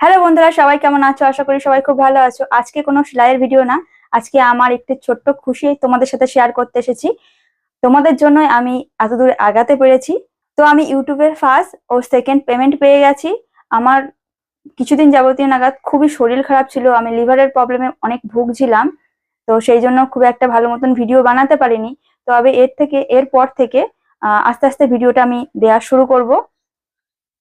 Hello বন্ধুরা, সবাই কেমন আছো? আশা করি সবাই খুব ভালো আছো। আজকে কোনো সেলাইয়ের ভিডিও না, আজকে আমার একটি ছোট্ট খুশি তোমাদের সাথে শেয়ার করতে এসেছি। তোমাদের জন্যই আমি এতদূর আগাতে পেরেছি। তো আমি ইউটিউবের ফার্স্ট ও সেকেন্ড পেমেন্ট পেয়ে গেছি। আমার কিছুদিন যাবতীয় নাগাদ খুবই শরীর খারাপ ছিল, আমি লিভারের প্রবলেমে অনেক ভুগছিলাম। তো সেই জন্য খুব একটা ভালো মতন ভিডিও বানাতে পারিনি। তবে এর থেকে, এরপর থেকে আস্তে আস্তে ভিডিওটা আমি দেওয়া শুরু করব।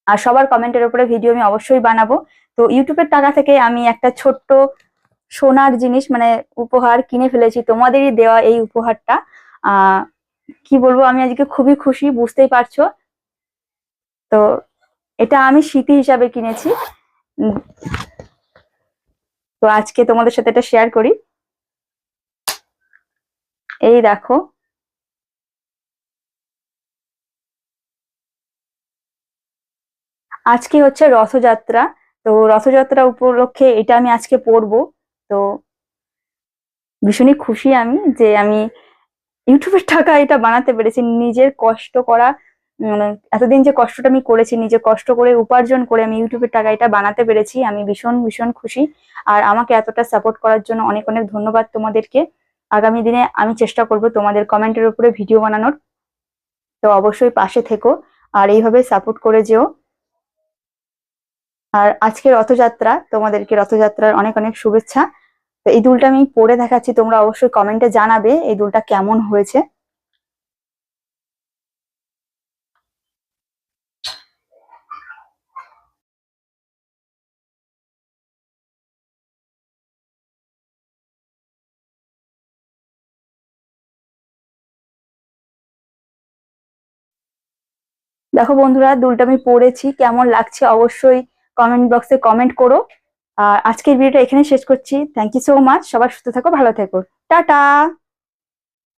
আর সবার কমেন্টের উপরে ভিডিও আমি অবশ্যই বানাবো। তো ইউটিউবের টাকা থেকে আমি একটা ছোট্ট সোনার জিনিস মানে উপহার কিনে ফেলেছি। তোমাদেরই দেওয়া এই উপহারটা। কি বলব, আমি আজকে খুবই খুশি, বুঝতেই পারছ। তো এটা আমি স্মৃতি হিসাবে কিনেছি। তো আজকে তোমাদের সাথে এটা শেয়ার করি। এই দেখো। আজকে হচ্ছে রথযাত্রা। তো রথযাত্রা উপলক্ষে এটা আমি আজকে পরবো। তো ভীষণই খুশি আমি যে আমি ইউটিউবের টাকা এটা বানাতে পেরেছি। নিজের কষ্ট করা এতদিন যে কষ্টটা আমি করেছি নিজে কষ্ট করে, উপার্জন করে আমি ইউটিউবের টাকা এটা বানাতে পেরেছি। আমি ভীষণ ভীষণ খুশি। আর আমাকে এতটা সাপোর্ট করার জন্য অনেক অনেক ধন্যবাদ তোমাদেরকে। আগামী দিনে আমি চেষ্টা করব তোমাদের কমেন্টের উপরে ভিডিও বানানোর। তো অবশ্যই পাশে থেকো। আর এইভাবে সাপোর্ট করে যেও। আর আজকে রথযাত্রা, তোমাদেরকে রথযাত্রার অনেক অনেক শুভেচ্ছা। তো এই দুলটা আমি পরে দেখাচ্ছি, তোমরা অবশ্যই কমেন্টে জানাবে এই দুলটা কেমন হয়েছে। দেখো বন্ধুরা, দুলটা আমি পরেছি কেমন লাগছে অবশ্যই কমেন্ট বক্সে কমেন্ট করো। আর আজকের ভিডিওটা এখানে শেষ করছি। থ্যাংক ইউ সো মাচ সবাই সুস্থ থাকো, ভালো থেকো। টাটা!